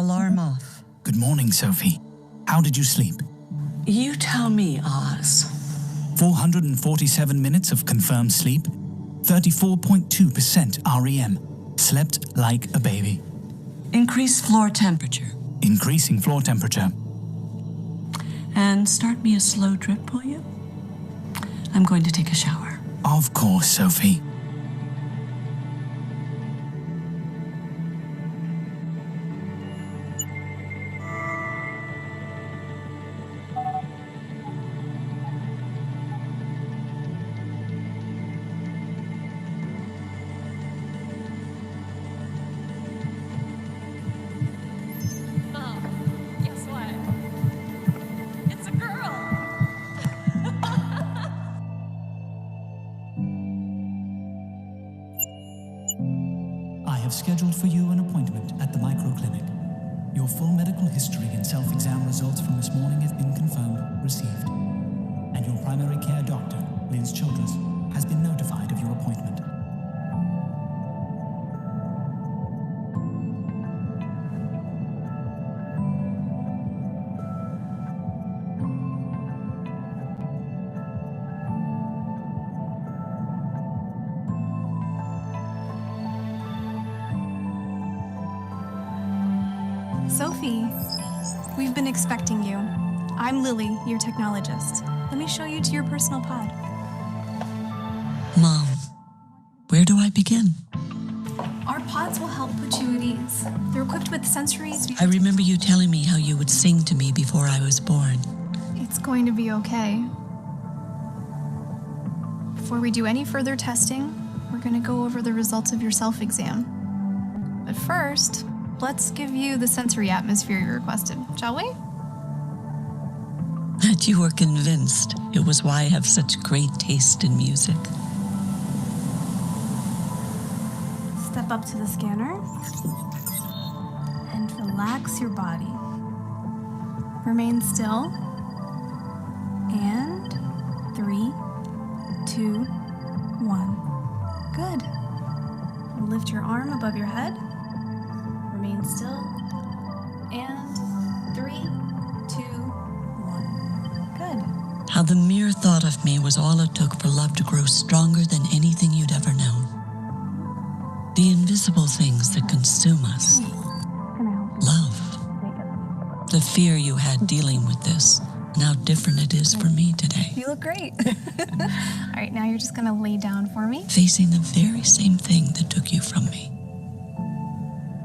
Alarm off. Good morning, Sophie. How did you sleep? You tell me, Oz. 447 minutes of confirmed sleep, 34.2% REM. Slept like a baby. Increase floor temperature. Increasing floor temperature. And start me a slow drip, will you? I'm going to take a shower. Of course, Sophie. Has been notified of your appointment. Sophie, we've been expecting you. I'm Lily, your technologist. Let me show you to your personal pod. Begin? Our pods will help put you at ease. They're equipped with sensories. I remember you telling me how you would sing to me before I was born. It's going to be okay. Before we do any further testing, we're going to go over the results of your self exam. But first, let's give you the sensory atmosphere you requested, shall we? That you were convinced it was why I have such great taste in music. Up to the scanner and relax your body. Remain still. And three, two, one. Good. Lift your arm above your head. Remain still. And three, two, one. Good. How the mere thought of me was all it took for love to grow stronger than anything you'd ever known. The invisible things that consume us. Can I help Love. you wake up? The fear you had dealing with this, and how different it is for me today. You look great. All right, now you're just gonna lay down for me. Facing the very same thing that took you from me.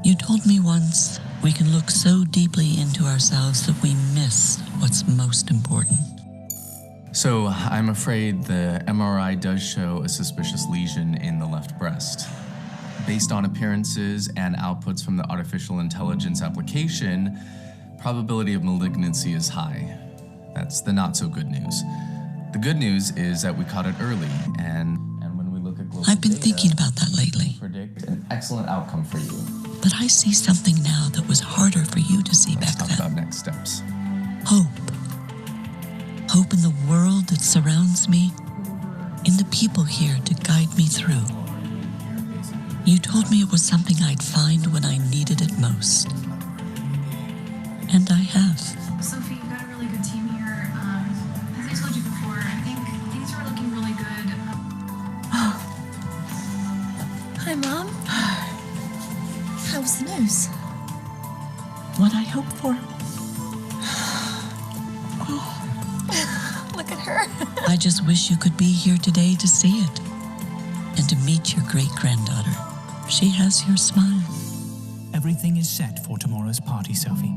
You told me once we can look so deeply into ourselves that we miss what's most important. So, I'm afraid the MRI does show a suspicious lesion in the left breast. Based on appearances and outputs from the artificial intelligence application, probability of malignancy is high. That's the not so good news. The good news is that we caught it early, and, and when we look at global I've been data, thinking about that lately, predict an excellent outcome for you. but I see something now that was harder for you to see Let's back talk then. about next steps. Hope. Hope in the world that surrounds me, in the people here to guide me through. You told me it was something I'd find when I needed it most. And I have. Sophie, you've got a really good team here. Um, as I told you before, I think things are looking really good. Hi, Mom. How's the news? What I hoped for. Look at her. I just wish you could be here today to see it and to meet your great granddaughter. She has your smile. Everything is set for tomorrow's party, Sophie.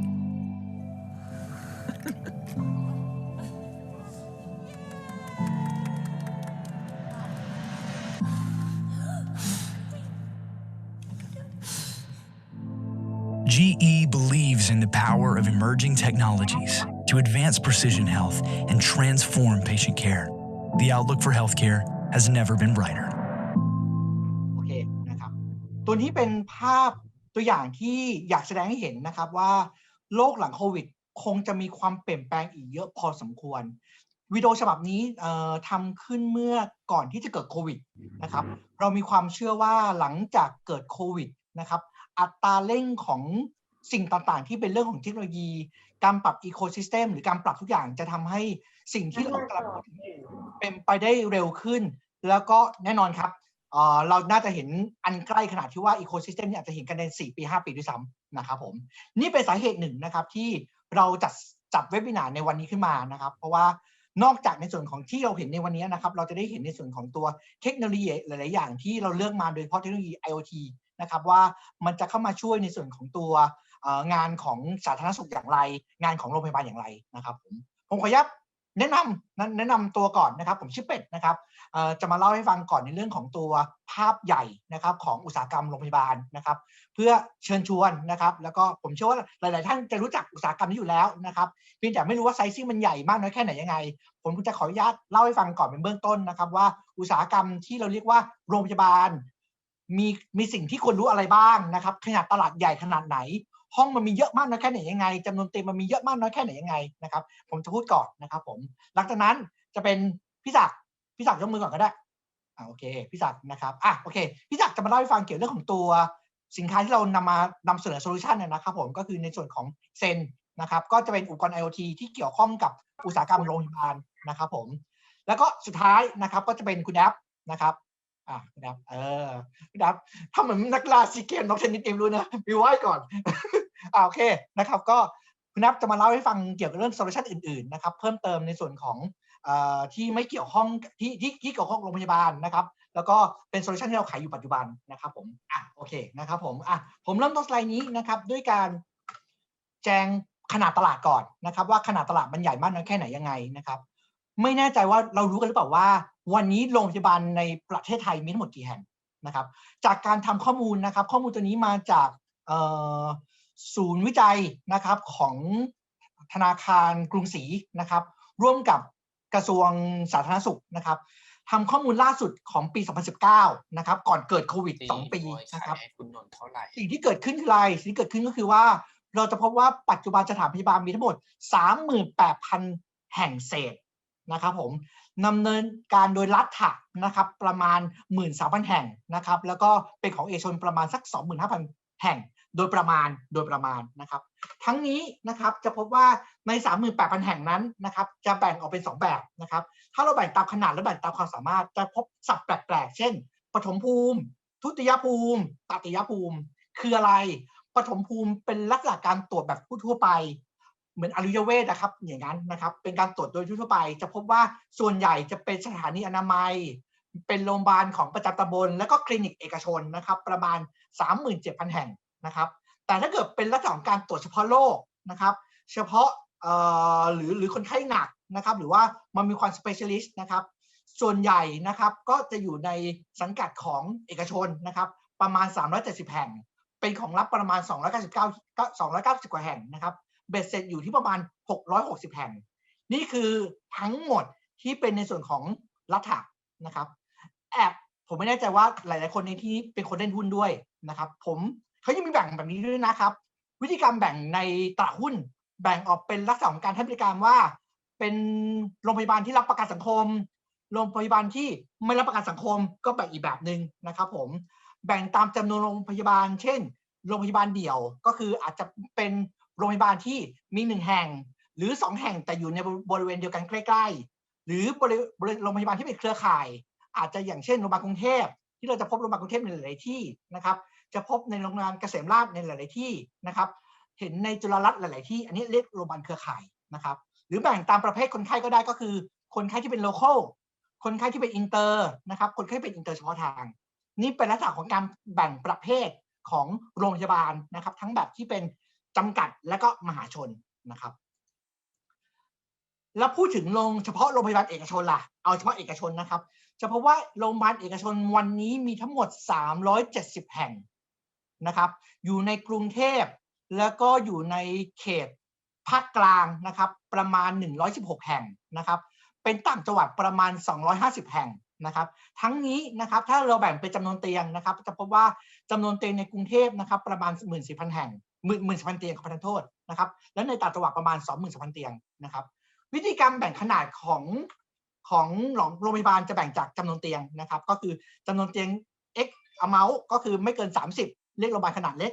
GE believes in the power of emerging technologies to advance precision health and transform patient care. The outlook for healthcare has never been brighter. ตัวนี้เป็นภาพตัวอย่างที่อยากแสดงให้เห็นนะครับว่าโลกหลังโควิด คงจะมีความเปลี่ยนแปลงอีกเยอะพอสมควรวิดีโอฉบับนี้ทำขึ้นเมื่อก่อนที่จะเกิดโควิดนะครับ เรามีความเชื่อว่าหลังจากเกิดโควิดนะครับ อัตราเร่งของสิ่งต่างๆ ที่เป็นเรื่องของเทคโนโลยี การปรับอีโค y ิสเต็มหรือการปรับทุกอย่างจะทำให้สิ่งที่เรากำลังพูดถึงเป็นไปได้เร็วขึ้น แล้วก็แน่นอนครับ เราน่าจะเห็นอันใกล้ขนาดที่ว่าอีโค y ิสเต็มนี่อาจจะเห็นกันใน 4 ปี 5 ปีด้วยซ้ำนะครับผม นี่เป็นสาเหตุหนึ่งนะครับที่เราจัดจัดเว็บวินาในวันนี้ขึ้นมานะครับ เพราะว่านอกจากในส่วนของที่เราเห็นในวันนี้นะครับ เราจะได้เห็นในส่วนของตัวเทคโนโลยีหลาย ๆ อย่างที่เราเลือกมาโดยเฉพาะเทคโนโลยี IoT นะครับว่ามันจะเข้ามาช่วยในส่วนของตัวงานของสาธารณสุขอย่างไร งานของโรงพยาบาลอย่างไรนะครับผมผมขออนุญาตแนะนำแนะนำตัวก่อนนะครับ ผมชื่อเป็ดนะครับ จะมาเล่าให้ฟังก่อนในเรื่องของตัวภาพใหญ่นะครับของอุตสาหกรรมโรงพยาบาลนะครับ เพื่อเชิญชวนนะครับ แล้วก็ผมเชื่อว่าหลาย ๆ ท่านจะรู้จักอุตสาหกรรมนี้อยู่แล้วนะครับเพียงแต่ไม่รู้ว่าไซซิ่งมันใหญ่มากน้อยแค่ไหนยังไง ผมจะขออนุญาตเล่าให้ฟังก่อนเป็นเบื้องต้นนะครับว่าอุตสาหกรรมที่เราเรียกว่าโรงพยาบาล มีมีสิ่งที่ควรรู้อะไรบ้างนะครับขนาดตลาดใหญ่ขนาดไหนห้องมันมีเยอะมากน้อยแค่ไหนยังไงจำนวนเตียงมันมีเยอะมากน้อยแค่ไหนยังไงนะครับ ผมจะพูดก่อนนะครับ ผม หลังจากนั้นจะเป็นพี่ศักดิ์ พี่ศักดิ์ยกมือก่อนก็ได้อ่าโอเคพี่ศักดิ์นะครับอะโอเคพี่ศักดิ์จะมาเล่าให้ฟังเกี่ยวเรื่องของตัวสินค้าที่เรานำมานำเสนอโซลูชันเนี่ยนะครับผมก็คือในส่วนของเซนนะครับก็จะเป็นอุปกรณ์ IoT ที่เกี่ยวข้องกับอุตสาหกรรมโรงพยาบาลนะครับผมแล้วก็สุดท้ายนะครับก็จะเป็นคุณแอปนะครับอะคุณแอปเออคุณแอปถ้าเหมือนนักล่าซีเกมน้องเทนนิสเองรู้นะมีไว้ก่อนอ่าโอเคนะครับก็คุณแอปจะมาเล่าให้ฟังเกี่ยวกับเรื่องโซลูชันอื่นๆนะครับเพิ่มเติมในส่วนของ ที่ไม่เกี่ยวข้องที่ที่ที่เกี่ยวข้องโรงพยาบาลนะครับ แล้วก็เป็นโซลูชันที่เราขายอยู่ปัจจุบันนะครับผมอะโอเคนะครับผมอะผมเริ่มต้นสไลด์นี้นะครับด้วยการแจงขนาดตลาดก่อนนะครับ ว่าขนาดตลาดมันใหญ่มากน้อยแค่ไหนยังไงนะครับ ไม่แน่ใจว่าเรารู้กันหรือเปล่าว่า วันนี้โรงพยาบาลในประเทศไทยมีทั้งหมดกี่แห่งนะครับ จากการทำข้อมูลนะครับ ข้อมูลตัวนี้มาจากศูนย์วิจัยนะครับของธนาคารกรุงศรีนะครับ ร่วมกับ กระทรวงสาธารณสุขนะครับทำข้อมูลล่าสุดของปี 2019 นะครับ ก่อนเกิดโควิด 2 ปีนะครับขายให้คุณนนท์เท่าไหร่สิ่งที่เกิดขึ้นคืออะไรสิ่งที่เกิดขึ้นก็คือว่า เราจะพบว่าปัจจุบันสถานพยาบาลมีทั้งหมด 38,000 แห่งเศษนะครับผมดำเนินการโดยรัฐะนะครับ ประมาณ 13,000 แห่งนะครับ แล้วก็เป็นของเอกชนประมาณสัก 25,000 แห่ง โดยประมาณโดยประมาณนะครับ ทั้งนี้นะครับจะพบว่าใน 38,000 แห่งนั้นนะครับ จะแบ่งออกเป็น 2 แบบนะครับ ถ้าเราแบ่งตามขนาดและแบ่งตามความสามารถจะพบศัพท์แปลกๆ เช่นปฐมภูมิ ทุติยภูมิตติยภูมิ คืออะไรปฐมภูมิเป็นลักษณะการตรวจแบบทั่วไป เหมือนอริยเวทนะครับอย่างนั้นนะครับ เป็นการตรวจโดยทั่วไป จะพบว่าส่วนใหญ่จะเป็นสถานีอนามัยเป็นโรงพยาบาลของประจำตำบลและก็คลินิกเอกชนนะครับ ประมาณ 37,000 แห่ง นะครับ แต่ถ้าเกิดเป็นลักษณะของการตรวจเฉพาะโรคนะครับ เฉพาะเอ่อหรือหรือคนไข้หนักนะครับ หรือว่ามันมีความ specialist นะครับ ส่วนใหญ่นะครับก็จะอยู่ในสังกัดของเอกชนนะครับ ประมาณ 370 แห่ง เป็นของรัฐประมาณ 299 290 กว่าแห่งนะครับ เบ็ดเสร็จอยู่ที่ประมาณ 660 แห่ง นี่คือทั้งหมดที่เป็นในส่วนของรัฐะนะครับ แอบผมไม่แน่ใจว่าหลาย ๆ คนในที่นี้เป็นคนเล่นหุ้นด้วยนะครับ ผม เขายังมีแบ่งแบบนี้ด้วยนะครับ วิธีการแบ่งในตลาดหุ้น แบ่งออกเป็นลักษณะของการให้บริการว่า เป็นโรงพยาบาลที่รับประกันสังคม โรงพยาบาลที่ไม่รับประกันสังคมก็แบ่งอีกแบบหนึ่งนะครับ ผมแบ่งตามจำนวนโรงพยาบาล เช่น โรงพยาบาลเดี่ยว ก็คืออาจจะเป็นโรงพยาบาลที่มีหนึ่งแห่ง หรือสองแห่งแต่อยู่ในบริเวณเดียวกันใกล้ ๆ หรือบริบรโรงพยาบาลที่เป็นเครือข่าย อาจจะอย่างเช่นโรงพยาบาลกรุงเทพที่เราจะพบโรงพยาบาลกรุงเทพในหลายที่นะครับ จะพบในโรงพยาบาลเกษมราษฎร์ในหลาย ๆ ที่นะครับ เห็นในจุฬารัตน์หลาย ๆ ที่ อันนี้เรียกโรงพยาบาลเครือข่ายนะครับ หรือแบ่งตามประเภทคนไข้ก็ได้ก็คือ คนไข้ที่เป็น local คนไข้ที่เป็นอินเตอร์นะครับ คนไข้เป็นอินเตอร์เฉพาะทาง นี่เป็นลักษณะของการแบ่งประเภทของโรงพยาบาลนะครับ ทั้งแบบที่เป็นจำกัดและก็มหาชนนะครับ แล้วพูดถึงโรงเฉพาะโรงพยาบาลเอกชนล่ะ เอาเฉพาะเอกชนนะครับ จะพบว่าโรงพยาบาลเอกชนวันนี้มีทั้งหมด 370 แห่ง นะครับ อยู่ในกรุงเทพแล้วก็อยู่ในเขตภาคกลางนะครับประมาณ 116 แห่งนะครับเป็นต่างจังหวัดประมาณ 250 แห่งนะครับ ทั้งนี้นะครับถ้าเราแบ่งเป็นจำนวนเตียงนะครับ จะพบว่าจำนวนเตียงในกรุงเทพนะครับประมาณ 14,000 แห่งหมื่นหมื่นพันเตียงขอประทานโทษนะครับแล้วในต่างจังหวัดประมาณ 20,000 เตียงนะครับ วิธีการแบ่งขนาดของของโรงพยาบาลจะแบ่งจากจำนวนเตียงนะครับ ก็คือจำนวนเตียง x amount ก็คือไม่เกิน 30 เรียกโรงพยาบาลขนาดเล็ก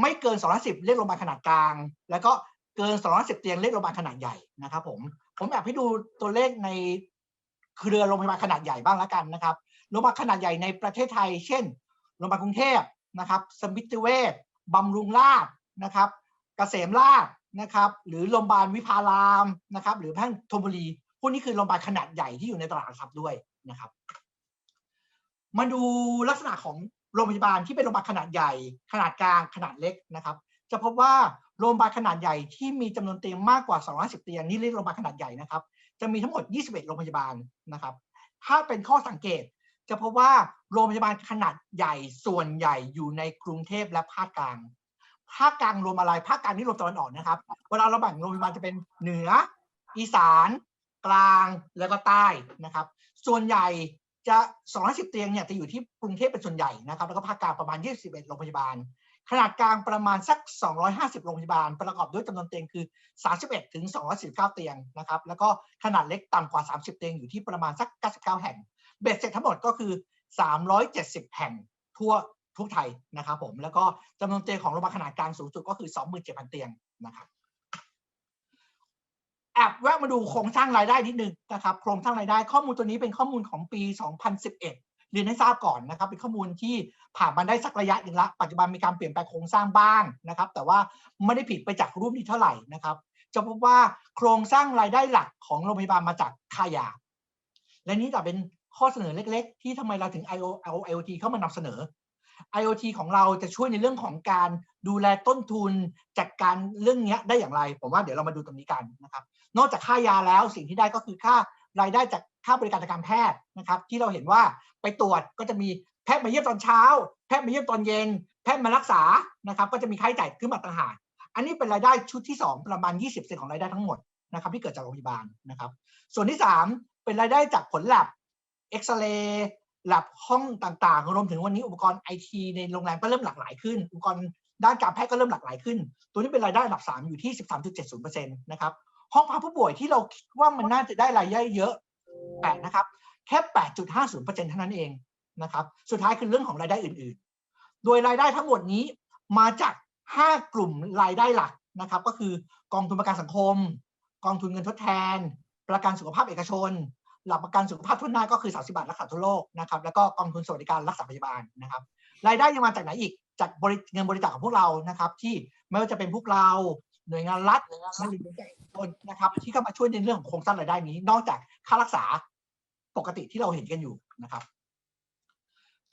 ไม่เกิน 210 เรียกโรงพยาบาลขนาดกลาง แล้วก็เกิน 210 เตียงเรียกโรงพยาบาลขนาดใหญ่นะครับผมผมอยากให้ดูตัวเลขในเครือโรงพยาบาลขนาดใหญ่บ้างแล้วกันนะครับโรงพยาบาลขนาดใหญ่ในประเทศไทย เช่นโรงพยาบาลกรุงเทพนะครับสมิติเวชบำรุงราษนะครับเกษมราษนะครับ หรือโรงพยาบาลวิภารามนะครับ หรือแพ่งธนบุรีพวกนี้คือโรงพยาบาลขนาดใหญ่ที่อยู่ในตลาดหลักทรัพย์ด้วยนะครับ มาดูลักษณะของ โรงพยาบาลที่เป็นโรงพยาบาลขนาดใหญ่ ขนาดกลางขนาดเล็กนะครับ จะพบว่าโรงพยาบาลขนาดใหญ่ที่มีจำนวนเตียงมากกว่า210เตียงนี่เรียกโรงพยาบาลขนาดใหญ่นะครับ จะมีทั้งหมด 21 โรงพยาบาลนะครับ ถ้าเป็นข้อสังเกต จะพบว่าโรงพยาบาลขนาดใหญ่ส่วนใหญ่อยู่ในกรุงเทพและภาคกลาง ภาคกลางรวมอะไร ภาคกลางนี่รวมตะวันออกนะครับ เวลาเราแบ่งโรงพยาบาลจะเป็นเหนือ อีสาน กลางแล้วก็ใต้นะครับ ส่วนใหญ่ จะ210เตียงเนี่ยจะอยู่ที่กรุงเทพเป็นส่วนใหญ่นะครับ แล้วก็ภาคกลางประมาณ 21 โรงพยาบาล ขนาดกลางประมาณสัก 250 โรงพยาบาล ประกอบด้วยจำนวนเตียงคือ 31 ถึง219เตียงนะครับ แล้วก็ขนาดเล็กต่ำกว่า 30 เตียงอยู่ที่ประมาณสัก 99 แห่ง เบ็ดเสร็จทั้งหมดก็คือ 370 แห่งทั่วทุกไทยนะครับผม แล้วก็จำนวนเตียงของโรงพยาบาลขนาดกลางสูงสุดก็คือ 27,000 เตียงนะครับ แอบแวะมาดูโครงสร้างรายได้นิดนึงนะครับโครงสร้างรายได้ข้อมูลตัวนี้เป็นข้อมูลของปี 2011 เรียนให้ทราบก่อนนะครับ เป็นข้อมูลที่ผ่านมาได้สักระยะหนึ่งละปัจจุบันมีการเปลี่ยนแปลงโครงสร้างบ้างนะครับ แต่ว่าไม่ได้ผิดไปจากรูปนี้เท่าไหร่นะครับ จะพบว่าโครงสร้างรายได้หลักของโรงพยาบาลมาจากค่ายา และนี่จะเป็นข้อเสนอเล็ก ๆ ที่ทำไมเราถึง IO เอา IoT เข้ามานำเสนอ IoT ของเราจะช่วยในเรื่องของการดูแลต้นทุนจัดกการเรื่องนี้ได้อย่างไร ผมว่าเดี๋ยวเรามาดูตรงนี้กันนะครับ นอกจากค่ายาแล้วสิ่งที่ได้ก็คือค่ารายได้จากค่าบริการทางการแพทย์นะครับ ที่เราเห็นว่าไปตรวจก็จะมีแพทย์มาเยี่ยมตอนเช้า แพทย์มาเยี่ยมตอนเย็น แพทย์มารักษานะครับ ก็จะมีค่าใช้จ่ายขึ้นมาต่างหากอันนี้เป็นรายได้ชุดที่ 2 ประมาณ 20%ของรายได้ทั้งหมดนะครับที่เกิดจากโรงพยาบาลนะครับ ส่วนที่ 3 เป็นรายได้จากผลแลบเอ็กซเรย์ แลบห้องต่างๆรวมถึงวันนี้อุปกรณ์ไอทีในโรงแรมก็เริ่มหลากหลายขึ้น อุปกรณ์ด้านการแพทย์ก็เริ่มหลากหลายขึ้น ตัวนี้เป็นรายได้อันดับ3อยู่ที่ 13.70%นะครับห้องพักผู้ป่วยที่เราคิดว่ามันน่าจะได้รายได้เยอะแปดนะครับแค่ 8.50%เท่านั้นเองนะครับสุดท้ายคือเรื่องของรายได้อื่นๆ โดยรายได้ทั้งหมดนี้มาจาก 5 กลุ่มรายได้หลักนะครับก็คือกองทุนประกันสังคม กองทุนเงินทดแทน ประกันสุขภาพเอกชน หลักประกันสุขภาพทุนหน้าก็คือ 30 บาทรักษาทั่วโลกนะครับแล้วก็กองทุนสวัสดิการรักษาพยาบาลนะครับรายได้ยังมาจากไหนอีกจากเงินบริจาคของพวกเรานะครับ ที่ไม่ว่าจะเป็นพวกเราหน่วยงานรัฐหรือหน่วยงานเอกชนนะครับ ที่เข้ามาช่วยในเรื่องของโครงสร้างรายได้นี้ นอกจากค่ารักษาปกติที่เราเห็นกันอยู่นะครับ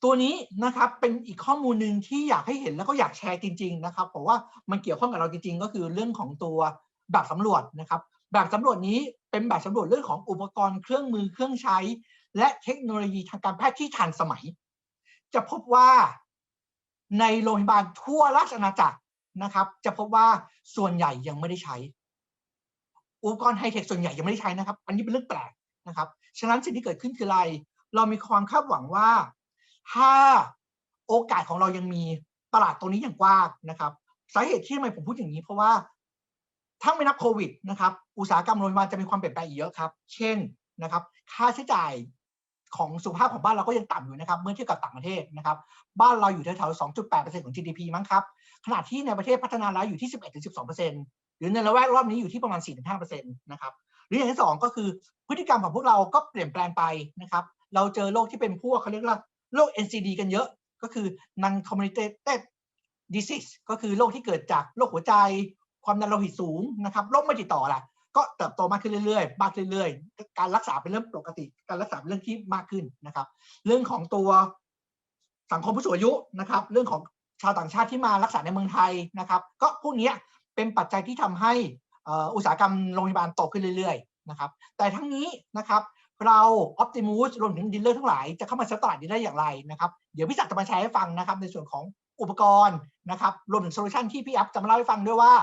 ตัวนี้นะครับเป็นอีกข้อมูลหนึ่งที่อยากให้เห็นแล้วก็อยากแชร์จริง ๆ นะครับเพราะว่ามันเกี่ยวข้องกับเราจริง ๆ ก็คือเรื่องของตัวแบบสำรวจนะครับ แบบสำรวจนี้เป็นแบบสำรวจเรื่องของอุปกรณ์เครื่องมือเครื่องใช้ และเทคโนโลยีทางการแพทย์ที่ทันสมัย จะพบว่าในโรงพยาบาลทั่วราชอาณาจักรนะครับ จะพบว่าส่วนใหญ่ยังไม่ได้ใช้ อุปกรณ์ไฮเทคส่วนใหญ่ยังไม่ได้ใช้นะครับ อันนี้เป็นเรื่องแปลกนะครับ ฉะนั้นสิ่งที่เกิดขึ้นคืออะไร เรามีความคาดหวังว่า ถ้าโอกาสของเรายังมีตลาดตรงนี้อย่างกว้างนะครับ สาเหตุที่ทำไมผมพูดอย่างนี้เพราะว่า ถ้าไม่นับโควิดนะครับ อุตสาหกรรมโรงพยาบาลจะมีความเปลี่ยนแปลงอีกเยอะครับ เช่นนะครับ ค่าใช้จ่ายของสุขภาพของบ้านเราก็ยังต่ำอยู่นะครับ เมื่อเทียบกับต่างประเทศนะครับ บ้านเราอยู่แถวๆ 2.8%ของ GDP มั้งครับ ขณะที่ในประเทศพัฒนาแล้วอยู่ที่ 11-12%หรือในละแวกรอบนี้อยู่ที่ประมาณ 4-5%นะครับ หรืออย่างที่สองก็คือพฤติกรรมของพวกเราก็เปลี่ยนแปลงไปนะครับ เราเจอโรคที่เป็นพวกเขาเรียกว่าโรค NCD กันเยอะ ก็คือ non communicated disease ก็คือโรคที่เกิดจากโรคหัวใจ ความดันโลหิตสูงนะครับโรคไม่ติดต่อละก็เติบโตมากขึ้นเรื่อยๆ มากขึ้นเรื่อยๆ การรักษาเป็นเรื่องปกติ การรักษาเป็นเรื่องที่มากขึ้นนะครับ เรื่องของตัวสังคมผู้สูงอายุนะครับ เรื่องของชาวต่างชาติที่มารักษาในเมืองไทยนะครับ ก็พวกนี้เป็นปัจจัยที่ทำให้อุตสาหกรรมโรงพยาบาลโตขึ้นเรื่อยๆนะครับ แต่ทั้งนี้นะครับเรา Optimus รวมถึงดีลเลอร์ทั้งหลายจะเข้ามาเซตตลาดนี้ได้อย่างไรนะครับเดี๋ยวพี่ศักดิ์จะมาแชร์ให้ฟังนะครับในส่วนของอุปกรณ์นะครับรวมถึงโซลูชันที่พี่แอฟจะมาเล่าให้ฟังด้วยว่า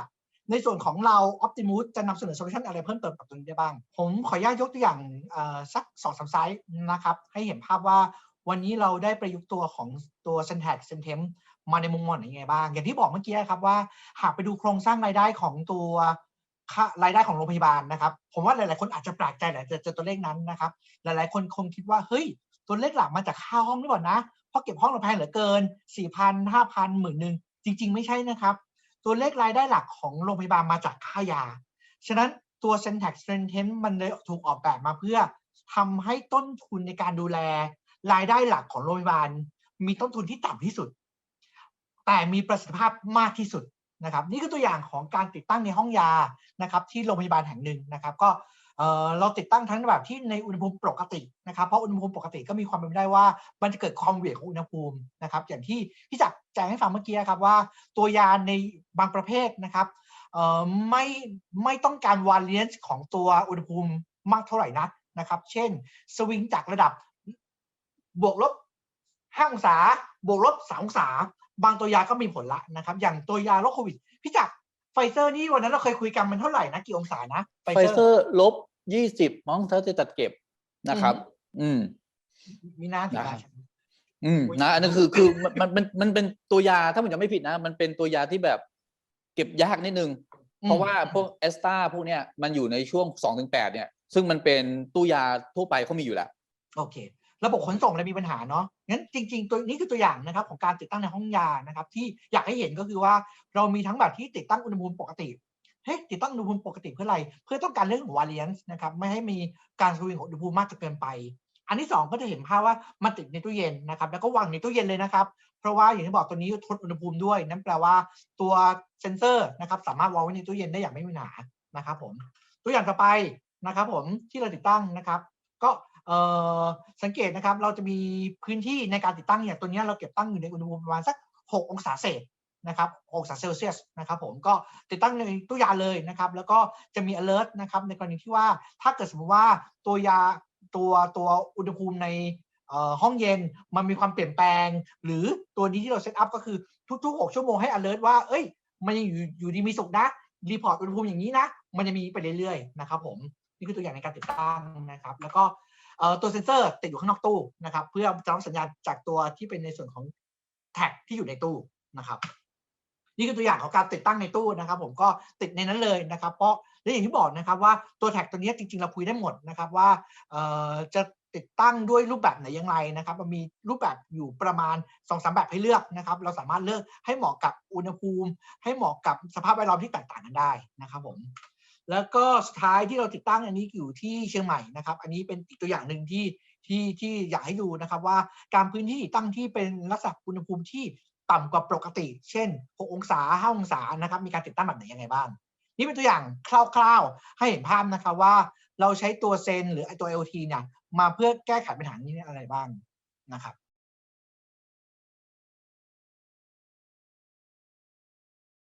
ในส่วนของเรา Optimus จะนำเสนอโซลูชันอะไรเพิ่มเติมกับตรงนี้ได้บ้าง ผมขออนุญาตยกตัวอย่างสักสองสามไซส์นะครับให้เห็นภาพว่าวันนี้เราได้ประยุกต์ตัวของตัว c e n t a c c e n t e m มาในมุมมองไหนยังไงบ้าง อย่างที่บอกเมื่อกี้ครับว่าหากไปดูโครงสร้างรายได้ของตัวรายได้ของโรงพยาบาลนะครับ ผมว่าหลาย ๆ คนอาจจะแปลกใจแหละจะเจอตัวเลขนั้นนะครับ หลาย ๆ คนคงคิดว่าเฮ้ยตัวเลขหลักมาจากค่าห้องหรือเปล่านะเพราะเก็บห้องเราแพงเหลือเกิน4 0 0 0 5 0 0 0หมื่นหนึ่งจริง ๆ ไม่ใช่นะครับ ตัวเลขรายได้หลักของโรงพยาบาลมาจากค่ายา ฉะนั้นตัว Syntax r e n t e n มันเลยถูกออกแบบมาเพื่อทำให้ต้นทุนในการดูแล รายได้หลักของโรงพยาบาล มีต้นทุนที่ต่ำที่สุด แต่มีประสิทธิภาพมากที่สุดนะครับ นี่คือตัวอย่างของการติดตั้งในห้องยานะครับ ที่โรงพยาบาลแห่งหนึ่งนะครับ ก็ เราติดตั้งทั้งแบบที่ในอุณหภูมิปกตินะครับเพราะอุณหภูมิปกติก็มีความเป็นไปได้ว่า มันจะเกิดความเหวี่ยงของอุณหภูมินะครับ อย่างที่พี่จักรแจ้งให้ฟังเมื่อกี้ครับว่า ตัวยาในบางประเภทนะครับไม่ไม่ต้องการวาเลียนซ์ของตัวอุณหภูมิมากเท่าไหร่นักนะครับ เช่น สวิงจากระดับบวกลบ5องศาบวกลบ3องศา บางตัวยาก็มีผลละนะครับ อย่างตัวยาโรคโควิดพี่จักร ไฟเซอร์นี่วันนั้นเราเคยคุยกันมันเท่าไหร่นะกี่องศานะไฟเซอร์ลบยี่สิบมั้งถ้าจะจัดเก็บนะครับ อืมมีน้าถึงได้ได้อืมนะอันนั้นคือคือมันมันมันมันเป็นตัวยาถ้าผมจำไม่ผิดนะ มันเป็นตัวยาที่แบบ เก็บยากนิดนึง เพราะว่าพวกเอสตาพวกเนี้ยมันอยู่ในช่วงสองถึงแปดเนี่ย ซึ่งมันเป็นตู้ยาทั่วไปเขามีอยู่แล้ว โอเค ระบบขนส่งเลยมีปัญหาเนาะงั้นจริง ๆ ตัวนี้คือตัวอย่างนะครับของการติดตั้งในห้องยานะครับ ที่อยากให้เห็นก็คือว่าเรามีทั้งแบบที่ติดตั้งอุณหภูมิปกติเฮ้ยติดตั้งอุณหภูมิปกติเพื่ออะไร เพื่อต้องการเรื่องของวาเลียนส์นะครับไม่ให้มีการสวิงของอุณหภูมิมากจนเกินไป อันที่สองก็จะเห็นภาพว่ามันติดในตู้เย็นนะครับ แล้วก็วางในตู้เย็นเลยนะครับ เพราะว่าอย่างที่บอกตัวนี้ทนอุณหภูมิด้วย นั่นแปลว่าตัวเซนเซอร์นะครับ สามารถวางไว้ในตู้เย็นได้อย่างไม่มีปัญหานะครับ ผม ตัวอย่างต่อไปนะครับ ผมที่เราติดตั้งนะครับ ก็เสังเกตนะครับเราจะมีพื้นที่ในการติดตั้งเนี่ยตัวนี้เราเก็บตั้งอยู่ในอุณหภูมิประมาณสัก 6 องศาเศษนะครับองศาเซลเซียสนะครับผมก็ติดตั้งในตู้ยาเลยนะครับ แล้วก็จะมี alert นะครับในกรณีที่ว่าถ้าเกิดสมมติว่าตัวยาตัวตัวอุณหภูมิในห้องเย็นมันมีความเปลี่ยนแปลง หรือตัวนี้ที่เราเซตอัพก็คือทุกๆ 6 ชั่วโมงให้ alert ว่า เอ้ย มันยังอยู่อยู่ดีมีสุขนะรีพอร์ตอุณหภูมิอย่างนี้นะ มันจะมีไปเรื่อยๆนะครับผมนี่คือตัวอย่างในการติดตั้งนะครับ แล้วก็ ตัวเซ็นเซอร์ติดอยู่ข้างนอกตู้นะครับ เพื่อจะรับสัญญาณจากตัวที่เป็นในส่วนของแท็กที่อยู่ในตู้นะครับ นี่คือตัวอย่างของการติดตั้งในตู้นะครับ ผมก็ติดในนั้นเลยนะครับ เพราะและอย่างที่บอกนะครับว่าตัวแท็กตัวนี้จริงๆเราคุยได้หมดนะครับว่าเอ่อจะติดตั้งด้วยรูปแบบไหนอย่างไรนะครับมันมีรูปแบบอยู่ประมาณ2อสแบบให้เลือกนะครับ เราสามารถเลือกให้เหมาะกับอุณหภูมิ ให้เหมาะกับสภาพแวดล้อมที่แตกต่างกันได้นะครับผม แล้วก็สุดท้ายที่เราติดตั้งอันนี้อยู่ที่เชียงใหม่นะครับ อันนี้เป็นอีกตัวอย่างหนึ่งที่ที่ที่อยากให้ดูนะครับว่าการพื้นที่ตั้งที่เป็นลักษณะอุณหภูมิที่ต่ำกว่าปกติ เช่น 6 องศา 5 องศานะครับ มีการติดตั้งแบบไหนยังไงบ้าง นี่เป็นตัวอย่างคร่าวๆ ให้เห็นภาพนะครับว่าเราใช้ตัวเซนหรือไอตัว LT เนี่ยมาเพื่อแก้ไขปัญหานี้อะไรบ้างนะครับ